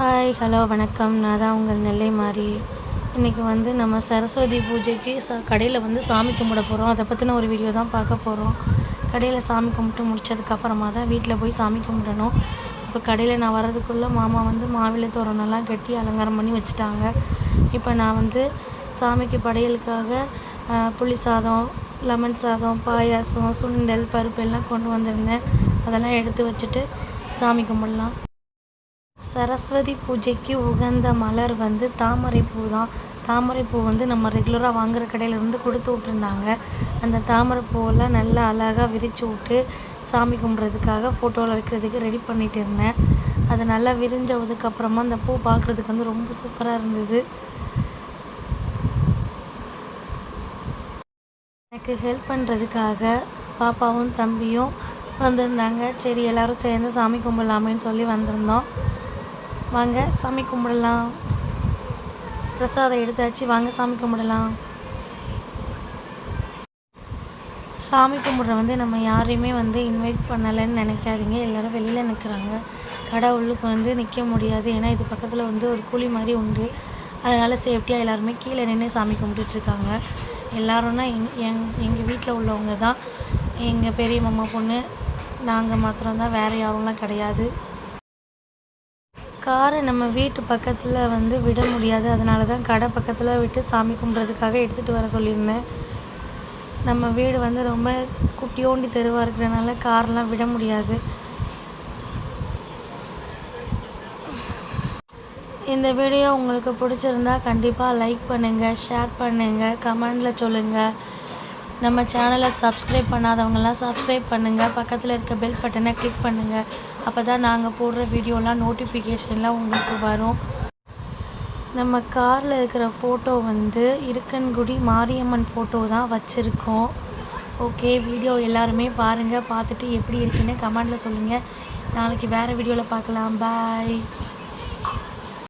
Hi hello வணக்கம். நான் தான் உங்கள் நெல்லை மாறி. இன்றைக்கி வந்து நம்ம சரஸ்வதி பூஜைக்கு ச கடையில் வந்து சாமி கும்பிட போகிறோம் அதை பற்றின ஒரு வீடியோ தான் பார்க்க போகிறோம் கடையில் சாமி கும்பிட்டு முடிச்சதுக்கப்புறமா தான் வீட்டில் போய் சாமி கும்பிடணும். இப்போ கடையில் நான் வர்றதுக்குள்ளே மாமா வந்து மாவிலை தோரணெல்லாம் கட்டி அலங்காரம் பண்ணி வச்சுட்டாங்க. இப்போ நான் வந்து சாமிக்கு படையலுக்காக புளி சாதம் லெமன் சாதம் பாயாசம் சுண்டல் பருப்பு எல்லாம் கொண்டு வந்திருந்தேன். அதெல்லாம் எடுத்து வச்சுட்டு சாமி கும்பிடலாம். சரஸ்வதி பூஜைக்கு உகந்த மலர் வந்து தாமரை பூ தான் தாமரை பூ வந்து நம்ம ரெகுலராக வாங்குற கடையிலேருந்து கொடுத்து விட்ருந்தாங்க அந்த தாமரை பூவெல்லாம் நல்லா அழகாக விரித்து விட்டு சாமி கும்பிட்றதுக்காக ஃபோட்டோவில் வைக்கிறதுக்கு ரெடி பண்ணிட்டு இருந்தேன். அது நல்லா விரிஞ்சதுக்கப்புறமா அந்த பூ பார்க்குறதுக்கு வந்து ரொம்ப சூப்பராக இருந்தது. எனக்கு ஹெல்ப் பண்ணுறதுக்காக பாப்பாவும் தம்பியும் வந்திருந்தாங்க. சரி எல்லோரும் சேர்ந்து சாமி கும்பிடலாமேன்னு சொல்லி வந்திருந்தோம். வாங்க சாமி கும்பிடலாம். பிரசாதம் எடுத்தாச்சு வாங்க சாமி கும்பிடலாம். சாமி கும்பிட்ற வந்து நம்ம யாரையுமே வந்து இன்வைட் பண்ணலைன்னு நினைக்காதீங்க. எல்லோரும் வெளியில் நிற்கிறாங்க கடை உள்ளுக்கு வந்து நிற்க முடியாது. ஏன்னா இது பக்கத்தில் வந்து ஒரு குழி மாதிரி உண்டு. அதனால் சேஃப்டியாக எல்லாருமே கீழே நின்று சாமி கும்பிட்டுட்ருக்காங்க எல்லாரும்னா எங் எங் எங்கள் வீட்டில் உள்ளவங்க தான். எங்கள் பெரிய மாமா பொண்ணு நாங்கள் மாத்திரம்தான். வேறு யாரும்லாம் கிடையாது. காரை நம்ம வீட்டு பக்கத்தில் வந்து விட முடியாது. அதனால தான் கடை பக்கத்தில் விட்டு சாமி கும்பிட்றதுக்காக எடுத்துகிட்டு வர சொல்லியிருந்தேன். நம்ம வீடு வந்து ரொம்ப குட்டியோண்டி தெருவாக இருக்கிறனால கார்லாம் விட முடியாது. இந்த வீடியோ உங்களுக்கு பிடிச்சிருந்தா கண்டிப்பாக லைக் பண்ணுங்கள் ஷேர் பண்ணுங்கள் கமெண்டில் சொல்லுங்கள் நம்ம சேனலை சப்ஸ்கிரைப் பண்ணாதவங்கலாம் சப்ஸ்கிரைப் பண்ணுங்கள் பக்கத்தில் இருக்க பெல் பட்டனை கிளிக் பண்ணுங்கள் அப்போ தான் நாங்கள் போடுற வீடியோலாம் நோட்டிஃபிகேஷன்லாம் உங்களுக்கு வரும். நம்ம காரில் இருக்கிற ஃபோட்டோ வந்து இருக்கன்குடி மாரியம்மன் ஃபோட்டோ தான் வச்சுருக்கோம். ஓகே வீடியோ எல்லாருமே பாருங்கள் பார்த்துட்டு எப்படி இருக்குன்னு கமெண்டில் சொல்லுங்கள் நாளைக்கு வேறு வீடியோவில் பார்க்கலாம். பாய்